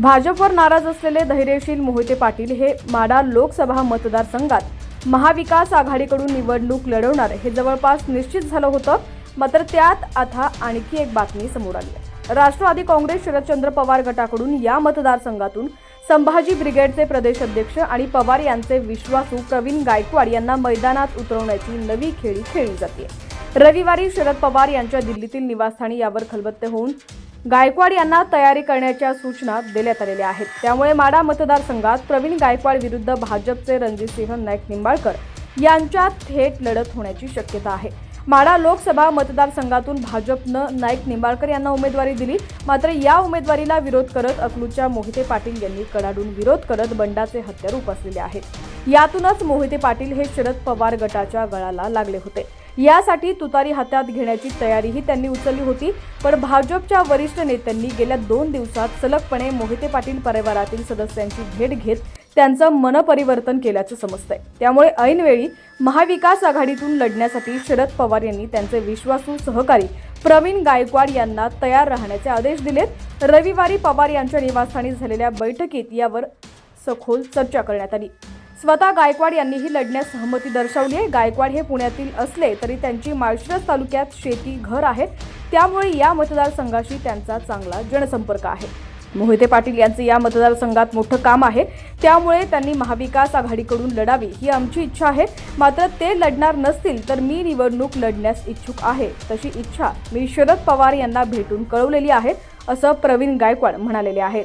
भाजपवर नाराज असलेले धैर्यशील मोहिते पाटील हे माडा लोकसभा मतदारसंघात महाविकास आघाडीकडून निवडणूक लढवणार. हे जवळपास निश्चित झालं होतं मात्र त्यात आता आणखी एक बातमी समोर आली आहे. राष्ट्रवादी काँग्रेस शरदचंद्र पवार गटाकडून या मतदारसंघातून संभाजी ब्रिगेडचे प्रदेश अध्यक्ष आणि पवार यांचे विश्वासू प्रवीण गायकवाड यांना मैदानात उतरवण्याची नवी खेळी खेळली जाते. रविवारी शरद पवार यांच्या दिल्लीतील निवासस्थानी यावर खलबत्ते होऊन गायकवाड यांना तयारी करण्याच्या सूचना देण्यात आलेल्या आहेत. त्यामुळे माडा मतदारसंघात प्रवीण गायकवाड विरुद्ध भाजपचे रणजितसिंह नाईक निंबाळकर यांच्यात थेट लढत होण्याची शक्यता आहे. माडा लोकसभा मतदारसंघातून भाजपनं नाईक निंबाळकर यांना उमेदवारी दिली. मात्र या उमेदवारीला विरोध करत अकलूच्या मोहिते पाटील यांनी कडाडून विरोध करत बंडाचे हत्यार उपसलेले आहेत. यातूनच मोहिते पाटील हे शरद पवार गटाच्या गळाला लागले होते. यासाठी तुतारी हातात घेण्याची तयारीही त्यांनी उचलली होती. पण भाजपच्या वरिष्ठ नेत्यांनी गेल्या दोन दिवसात सलगपणे मोहिते पाटील परिवारातील सदस्यांची भेट घेत त्यांचं मनपरिवर्तन केल्याचं समजतंय. त्यामुळे ऐनवेळी महाविकास आघाडीतून लढण्यासाठी शरद पवार यांनी त्यांचे विश्वासू सहकारी प्रवीण गायकवाड यांना तयार राहण्याचे आदेश दिलेत. रविवारी पवार यांच्या निवासस्थानी झालेल्या बैठकीत यावर सखोल चर्चा करण्यात आली. स्वतः गायकवाड यांनीही लढण्यास सहमती दर्शवली आहे. गायकवाड हे पुण्यातील असले तरी त्यांची माळशिरस तालुक्यात शेती घर आहे त्यामुळे या मतदारसंघाशी त्यांचा चांगला जनसंपर्क आहे. मोहिते पाटील यांचे या मतदारसंघात मोठं काम आहे. त्यामुळे त्यांनी महाविकास आघाडीकडून लढावी ही आमची इच्छा आहे. मात्र ते लढणार नसतील तर मी निवडणूक लढण्यास इच्छुक आहे. तशी इच्छा मी शरद पवार यांना भेटून कळवलेली आहे असं प्रवीण गायकवाड म्हणालेले आहेत.